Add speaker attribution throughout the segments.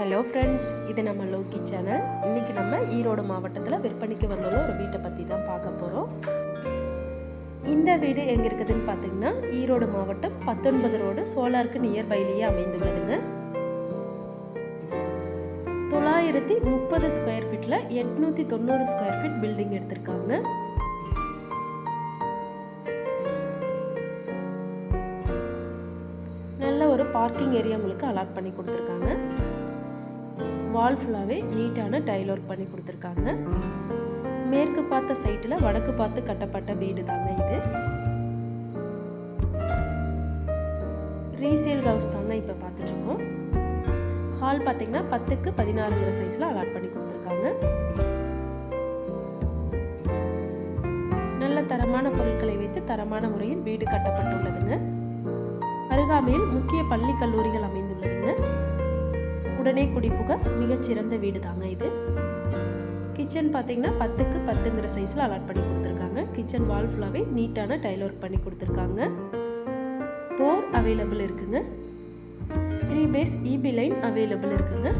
Speaker 1: Hello friends இது நம்ம Loki channel இன்றைக்கி நம்ம ஈரோடு மாவட்டத்தில் விற்பனைக்கு வந்துள்ள ஒரு வீட்டை பற்றி தான் பார்க்க போகிறோம் இந்த வீடு எங்கே இருக்குதுன்னு பார்த்தீங்கன்னா ஈரோடு மாவட்டம் பத்தொன்பது ரோடு சோலாருக்கு நியர்பைலேயே அமைந்துள்ளதுங்க. தொள்ளாயிரத்தி முப்பது ஸ்கொயர் ஃபீட்டில் எட்நூற்றி தொண்ணூறு ஸ்கொயர் ஃபீட் பில்டிங் எடுத்திருக்காங்க. நல்ல ஒரு பார்க்கிங் ஏரியா உங்களுக்கு அலாட் பண்ணி கொடுத்துருக்காங்க. வால் ஃபுல்லாகவே நீட்டான டைல் ஒர்க் பண்ணி கொடுத்துருக்காங்க. மேற்கு பார்த்த சைட்டில் வடக்கு பார்த்து கட்டப்பட்ட வீடு தாங்க இது. ரீசேல் ஹவுஸ் தாங்க இப்போ பார்த்துட்ருக்கோம். ஹால் பார்த்தீங்கன்னா பத்துக்கு பதினாறுங்கிற சைஸில் அலாட் பண்ணி கொடுத்துருக்காங்க. நல்ல தரமான பொருட்களை வைத்து தரமான முறையில் வீடு கட்டப்பட்டுள்ளதுங்க. அருகாமையில் முக்கிய பள்ளி கல்லூரிகள் அமைந்துள்ளதுங்க. உடனே குடிப்புக மிகச்சிறந்த வீடு தாங்க இது. கிச்சன் பார்த்தீங்கன்னா பத்துக்கு பத்துங்கிற சைஸில் அலாட் பண்ணி கொடுத்துருக்காங்க. கிச்சன் வால் ஃபுல்லாகவே நீட்டான டைல் ஒர்க் பண்ணி கொடுத்துருக்காங்க. போர் அவைலபிள் இருக்குங்க. Three phase EB line available இருக்குங்க.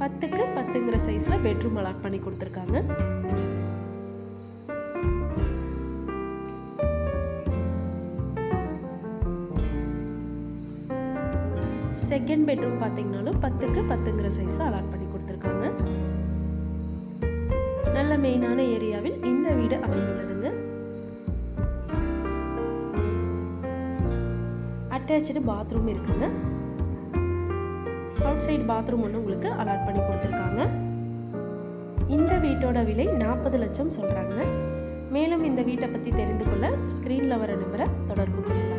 Speaker 1: பத்துக்கு பத்துங்கிற சைஸில் பெட்ரூம் அலாட் பண்ணி கொடுத்துருக்காங்க. செகண்ட் பெட்ரூம் பார்த்தீங்கனாலும் பத்துக்கு பத்துங்கிற சைஸில் அலாட் பண்ணி கொடுத்துருக்காங்க. நல்ல மெயினான ஏரியாவில் இந்த வீடு அமைந்துள்ளதுங்க. அட்டாச்சு பாத்ரூம் இருக்குங்க. அவுட் சைடு பாத்ரூம் ஒன்று உங்களுக்கு அலாட் பண்ணி கொடுத்துருக்காங்க. இந்த வீட்டோட விலை நாற்பது லட்சம் சொல்கிறாங்க மேலும் இந்த வீட்டை பற்றி தெரிந்து கொள்ள ஸ்க்ரீனில் வர நம்பரை தொடர்பு கொள்ளலாம்